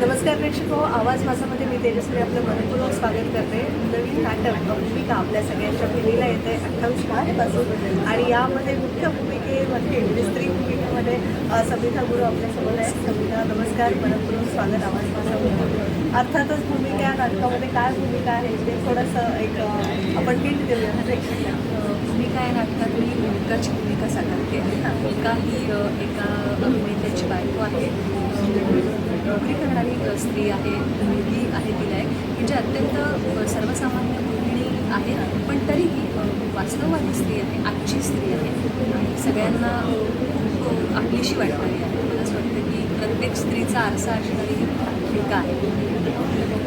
नमस्कार प्रेक्षक हो आवाज माझामध्ये मी तेजस्वी आपलं मनपूर्वक स्वागत करते. नवीन नाटक भूमिका आपल्या सगळ्यांच्या भूमीला येते अठ्ठावीस मार्चपासून आणि यामध्ये मुख्य म्हणजे भूमिकेमध्ये म्हणजे स्त्री भूमिकेमध्ये सविता गुरु आपल्यासमोर आहे सविता नमस्कार मनपूर्वक स्वागत आवाज माझा अर्थातच भूमिका या नाटकामध्ये काय भूमिका आहे? ते थोडंसं एक आपण हिंट देऊया प्रेक्षकांना. भूमिका या नाटकात मी मुलकाची भूमिका साकारते. मुलगा ही एका अभिनेत्याची बायको आहे. नोकरी करणारी स्त्री आहे मुलगी आहे तिला एक म्हणजे अत्यंत सर्वसामान्य गृहिणी आहे पण तरीही वास्तववादी स्त्री आहे आजची स्त्री आहे. आणि सगळ्यांना खूप आपलीशी वाटणारी आहे मला असं वाटतं की प्रत्येक स्त्रीचा आरसा असणारी ही भूमिका आहे.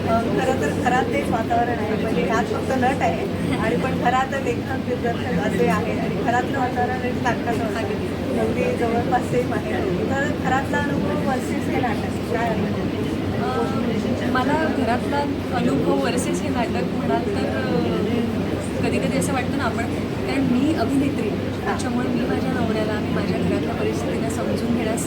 खरं तर घरात तेच वातावरण आहे म्हणजे ह्यात फक्त नट आहे आणि पण घरात लेखक दिग्दर्शक असे आहे आणि घरातलं वातावरण आणि नाटकाचं वातावरण अगदी जवळपास सेम आहे. तर घरातला अनुभव वर्सेस हे नाटक काय मला घरातला अनुभव वर्सेस हे नाटक म्हणाल तर कधी कधी असं वाटतं ना आपण कारण मी अभिनेत्री त्याच्यामुळे मी माझ्या नवऱ्याला मी माझ्या घरातल्या परिस्थितीला समजून घेण्यास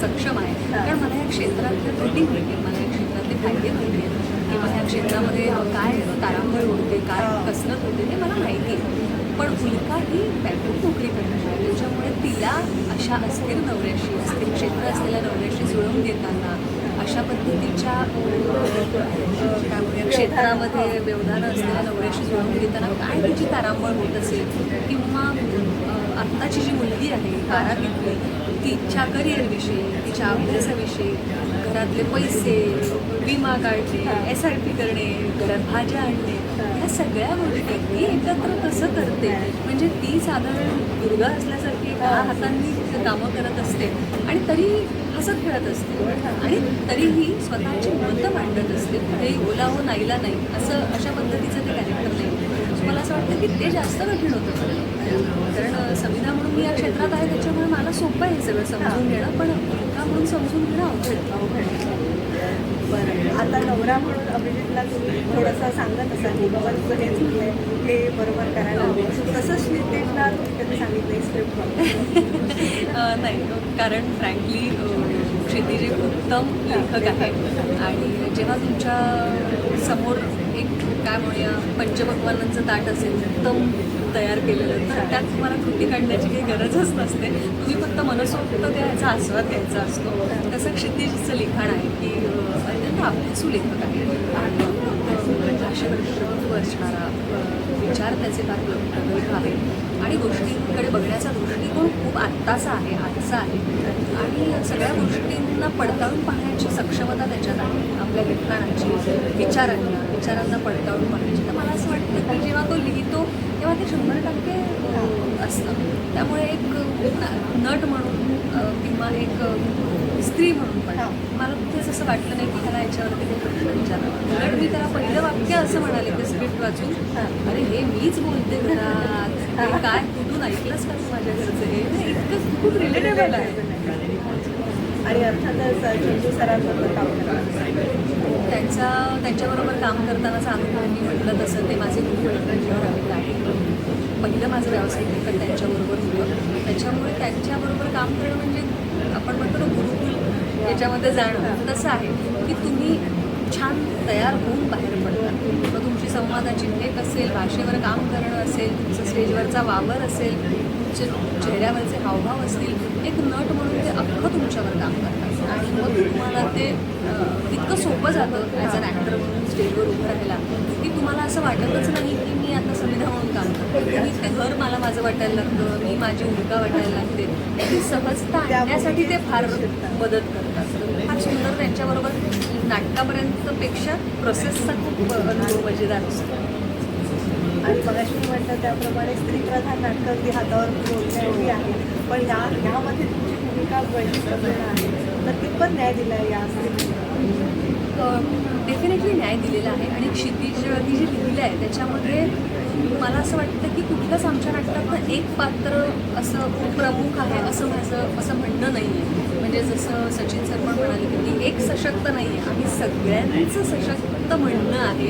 सक्षम आहे. कारण मला या क्षेत्रातल्या त्रुटी मिळते आहे मला या क्षेत्रातले फायदे मिळते किंवा ह्या क्षेत्रामध्ये काय तारांबळ होते काय कसरत होते हे मला माहिती आहे. पण उल्का ही बँकेत नोकरी करणार आहे त्याच्यामुळे तिला अशा अस्थिर नवऱ्याशी अस्थिर क्षेत्र असलेल्या नवऱ्याशी जुळवून देताना अशा पद्धतीच्या काय म्हणूया क्षेत्रामध्ये व्यवधान असलेल्या नवऱ्याशी जुळवून घेताना काय तिची तारांबळ होत असेल? किंवा आत्ताची जी मुलगी आहे बारावीतली तिच्या करिअरविषयी तिच्या अभ्यासाविषयी घरातले पैसे विमा काढणे एस आर पी करणे घरात भाज्या आणणे ह्या सगळ्या गोष्टी ती एकत्र कसं करते? म्हणजे ती साधारण दुर्गा असल्यासारखी दहा हातांनी कामं करत असते आणि तरी हसत खेळत असते आणि तरीही स्वतःची मतं मांडत असते. कुठेही ओला हो नाहीला नाही. असं अशा पद्धतीचं ते कॅरेक्टर नाही. सो मला असं वाटतं की ते जास्त कठीण होतं. कारण संविधा म्हणून मी या क्षेत्रात आहे त्याच्यामुळे मला सोपं आहे सगळं समजून घेणं. पण म्हणून समजून घेणं अवघड आहे. बरं आता नवरा म्हणून अभिजितला तुम्ही थोडंसं सांगत असाल की बाबा तुझं हे चुकलंय हे बरोबर करायला हवं. तसंच नितेशला तुम्ही कधी सांगितलं स्क्रिप्ट नाही कारण फ्रँकली क्षितिज एक उत्तम लेखक आहे. आणि जेव्हा तुमच्यासमोर एक काय म्हणूया पंचभगवानांचं ताट असेल उत्तम तयार केलेलं तर त्यात तुम्हाला कृती काढण्याची काही गरजच नसते. तुम्ही फक्त मनसोक्त त्याचा आस्वाद घ्यायचा असतो. तसं क्षितिजचं लिखाण आहे की अत्यंत अभ्यासू लेखक आहे आणि अ, भाषेवर असणारा विचार त्याचे फार प्रगल्भ आहे आणि गोष्टींकडे बघण्याचा दृष्टिकोन खूप आत्ताचा आहे आजचा आहे. आणि सगळ्या गोष्टींना पडताळून पाहण्याची सक्षमता त्याच्यात आहे. आपल्या लिखाणाची विचारांना विचारांना पडताळून पाहण्याची. तर मला असं वाटतं की जेव्हा तो लिहितो तेव्हा ते शंभर टक्के असतं. त्यामुळे एक नट म्हणून किंवा एक स्त्री म्हणून पण मला कुठेच असं वाटलं नाही की ह्याला याच्यावरती काही प्रश्न विचारावा. उलट मी त्याला पहिलं असं म्हणाले ते स्क्रिप्ट वाचून. अरे हे मीच बोलते घरात. हे काय? कुठून ऐकलंच का माझ्या घरचं? हे इतकं खूप रिलेटेबल आहे. आणि अर्थातच चंदू सरांबरोबर काम त्यांचा त्यांच्याबरोबर काम करतानाचा अनुभव मी म्हटलं तसं. ते माझे खूप जीवन आहे पहिलं माझं व्यावसायिक लेखन त्यांच्याबरोबर होतं. त्याच्यामुळे त्यांच्याबरोबर काम करणं म्हणजे आपण म्हणतो ना गुरुकुल याच्यामध्ये जाणं. तसं आहे की तुम्ही छान तयार होऊन बाहेर पडतात. मग तुमची संवादाची भेट असेल भाषेवर काम करणं असेल तुमचं स्टेजवरचा वावर असेल तुमचे चेहऱ्यावरचे हावभाव असतील एक नट म्हणून ते अख्खं तुमच्यावर काम करतात. आणि मग तुम्हाला ते इतकं सोपं जातं ॲज अन ॲक्टर म्हणून स्टेजवर उभं राहायला की तुम्हाला असं वाटतच नाही की मी आता संविधा म्हणून काम करते. मी ते घर मला माझं वाटायला लागतं मी माझी उलका वाटायला लागते. ती सहजता आणण्यासाठी ते फार मदत करतात. फार सुंदर त्यांच्याबरोबर नाटकापर्यंतपेक्षा प्रोसेसचा खूप अनुभव मजेदार असतो. आणि मगाशी मी म्हटलं त्याप्रमाणे स्त्रीप्रधान नाटक अगदी हातावर बोलण्याची आहे. पण या यामध्ये तुमची भूमिका वैशिष्ट्यपूर्ण आहे. तर कितपत न्याय दिला आहे या स्त्रीला. डेफिनेटली न्याय दिलेला आहे. आणि क्षितिज ती जे लिहिलं आहे त्याच्यामध्ये मला असं वाटतं की कुठलंच आमच्या नाटकातलं एक पात्र असं खूप प्रमुख आहे असं माझं असं म्हणणं नाही आहे म्हणजे जसं सचिन सर पण म्हणाले की ती एक सशक्त नाही आहे आम्ही सगळ्यांचं सशक्त म्हणणं आहे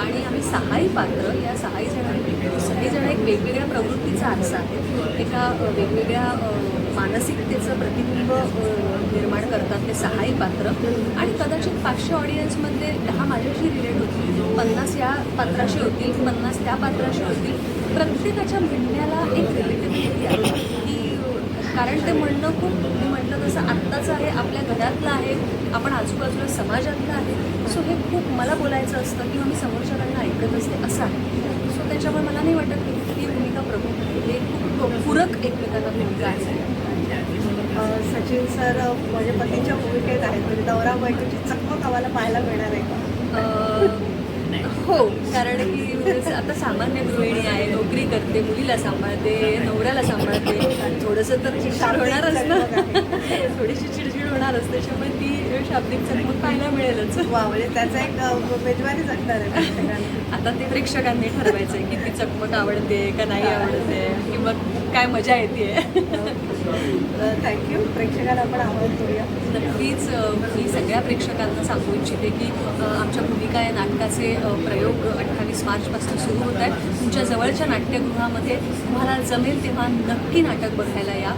आणि आम्ही सहाही पात्र. या सहाही जणांनी सगळेजण एक वेगवेगळ्या प्रवृत्तीचा आरसा आहे एका वेगवेगळ्या मानसिकतेचं प्रतिबिंब निर्माण करतात ते सहाही पात्र. आणि कदाचित पाचशे ऑडियन्समध्ये दहा माझ्याशी रिलेट होतील. पन्नास या पात्राशी होतील पन्नास त्या पात्राशी होतील. प्रत्येकाच्या म्हणण्याला एक रिलेटिव्हिटी आहे की कारण ते म्हणणं खूप मी म्हटलं तसं आत्ताचं आहे आपल्या घरातलं आहे आपण आजूबाजूला समाजातलं आहे. सो हे खूप मला बोलायचं असतं किंवा मी समोरच्याकडनं ऐकत असते असं आहे. सो त्याच्यामुळे मला नाही वाटत की ही भूमिका प्रमुख आहे. हे खूप पूरक एकमेकांना भूमिका आहे. सचिन सर माझ्या पतीच्या भूमिकेत आहेत. म्हणजे नवरा बायकोची चकमक आम्हाला पाहायला मिळणार आहे. अं, हो कारण की म्हणजे आता सामान्य गृहिणी आहे नोकरी करते मुलीला सांभाळते नवऱ्याला सांभाळते. थोडंसं तर चिडचिड होणारच ना थोडीशी चिडचिड होणारच त्याच्यामुळे ती शाब्दिक चकमक पाहायला मिळेलच. वा म्हणजे त्याचा एक अ, मेजवानी जगणार आहे. आता ते प्रेक्षकांनी ठरवायचं आहे की ती चकमक आवडते का नाही आवडते किंवा काय मजा येते थँक्यू प्रेक्षकांना आपण आवाज करूया नक्कीच मी सगळ्या प्रेक्षकांना सांगू इच्छिते की आमच्या भूमिका या नाटकाचे प्रयोग अठ्ठावीस मार्चपासून सुरू होत आहेत. तुमच्या जवळच्या नाट्यगृहामध्ये तुम्हाला जमेल तेव्हा नक्की नाटक बघायला या.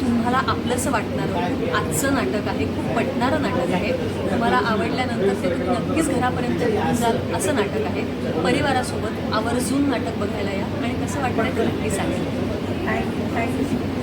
तुम्हाला आपलंसं वाटणारं आजचं नाटक आहे खूप पटणारं नाटक आहे. तुम्हाला आवडल्यानंतर ते तुम्ही नक्कीच घरापर्यंत घेऊन जाल असं नाटक आहे. परिवारासोबत आवर्जून नाटक बघायला या. आणि कसं वाटतं ते नक्की सांगेल थँक्यू थँक्यू